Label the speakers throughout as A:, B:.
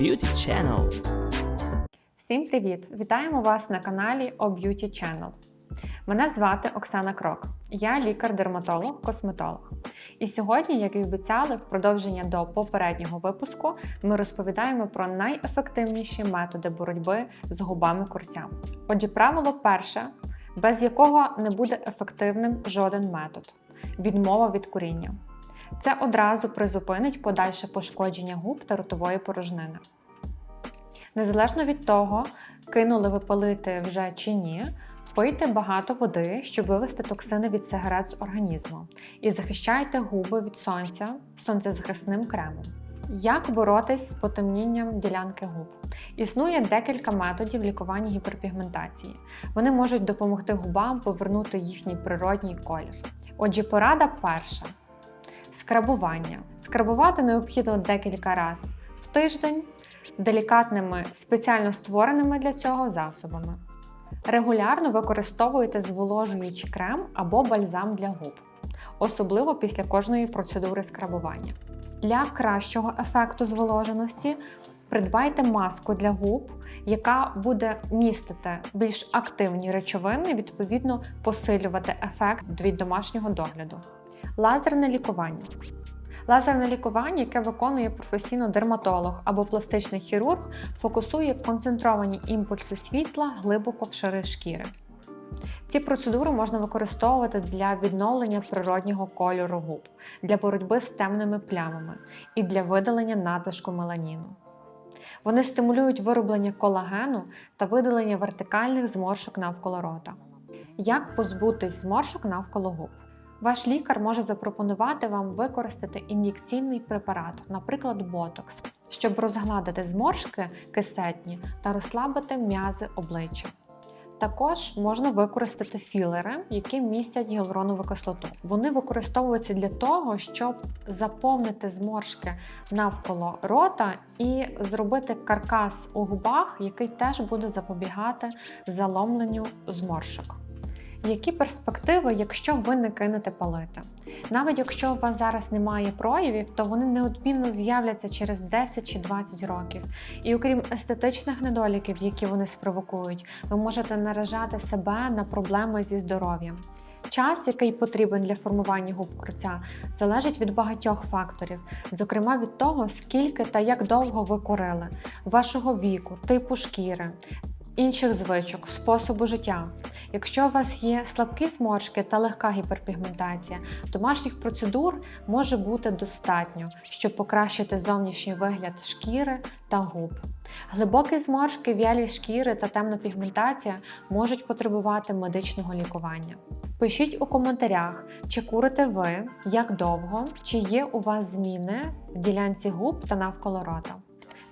A: Beauty Channel.
B: Всім привіт! Вітаємо вас на каналі O Beauty Channel. Мене звати Оксана Крок. Я лікар-дерматолог, косметолог. І сьогодні, як і обіцяли, в продовження до попереднього випуску ми розповідаємо про найефективніші методи боротьби з губами курця. Отже, правило перше, без якого не буде ефективним жоден метод відмова від куріння. Це одразу призупинить подальше пошкодження губ та ротової порожнини. Незалежно від того, кинули ви палити вже чи ні, пийте багато води, щоб вивести токсини від сигарет з організму, і захищайте губи від сонця сонцезахисним кремом. Як боротись з потемнінням ділянки губ? Існує декілька методів лікування гіперпігментації. Вони можуть допомогти губам повернути їхній природній колір. Отже, порада перша: скрабування. Скрабувати необхідно декілька разів в тиждень делікатними спеціально створеними для цього засобами. Регулярно використовуйте зволожуючий крем або бальзам для губ, особливо після кожної процедури скрабування. Для кращого ефекту зволоженості придбайте маску для губ, яка буде містити більш активні речовини, відповідно посилювати ефект від домашнього догляду. Лазерне лікування. Лазерне лікування, яке виконує професійно дерматолог або пластичний хірург, фокусує концентровані імпульси світла глибоко в шари шкіри. Ці процедури можна використовувати для відновлення природнього кольору губ, для боротьби з темними плямами і для видалення надлишку меланіну. Вони стимулюють вироблення колагену та видалення вертикальних зморшок навколо рота. Як позбутись зморшок навколо губ? Ваш лікар може запропонувати вам використати ін'єкційний препарат, наприклад, ботокс, щоб розгладити зморшки кисетні та розслабити м'язи обличчя. Також можна використати філери, які містять гіалуронову кислоту. Вони використовуються для того, щоб заповнити зморшки навколо рота і зробити каркас у губах, який теж буде запобігати заломленню зморшок. Які перспективи, якщо ви не кинете палити? Навіть якщо у вас зараз немає проявів, то вони неодмінно з'являться через 10 чи 20 років. І окрім естетичних недоліків, які вони спровокують, ви можете наражати себе на проблеми зі здоров'ям. Час, який потрібен для формування губ курця, залежить від багатьох факторів, зокрема від того, скільки та як довго ви курили, вашого віку, типу шкіри, інших звичок, способу життя. Якщо у вас є слабкі зморшки та легка гіперпігментація, домашніх процедур може бути достатньо, щоб покращити зовнішній вигляд шкіри та губ. Глибокі зморшки, в'ялість шкіри та темна пігментація можуть потребувати медичного лікування. Пишіть у коментарях, чи курите ви, як довго, чи є у вас зміни в ділянці губ та навколо рота.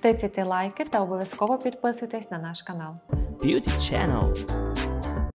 B: Тицяйте лайки та обов'язково підписуйтесь на наш канал.
A: Beauty Channel.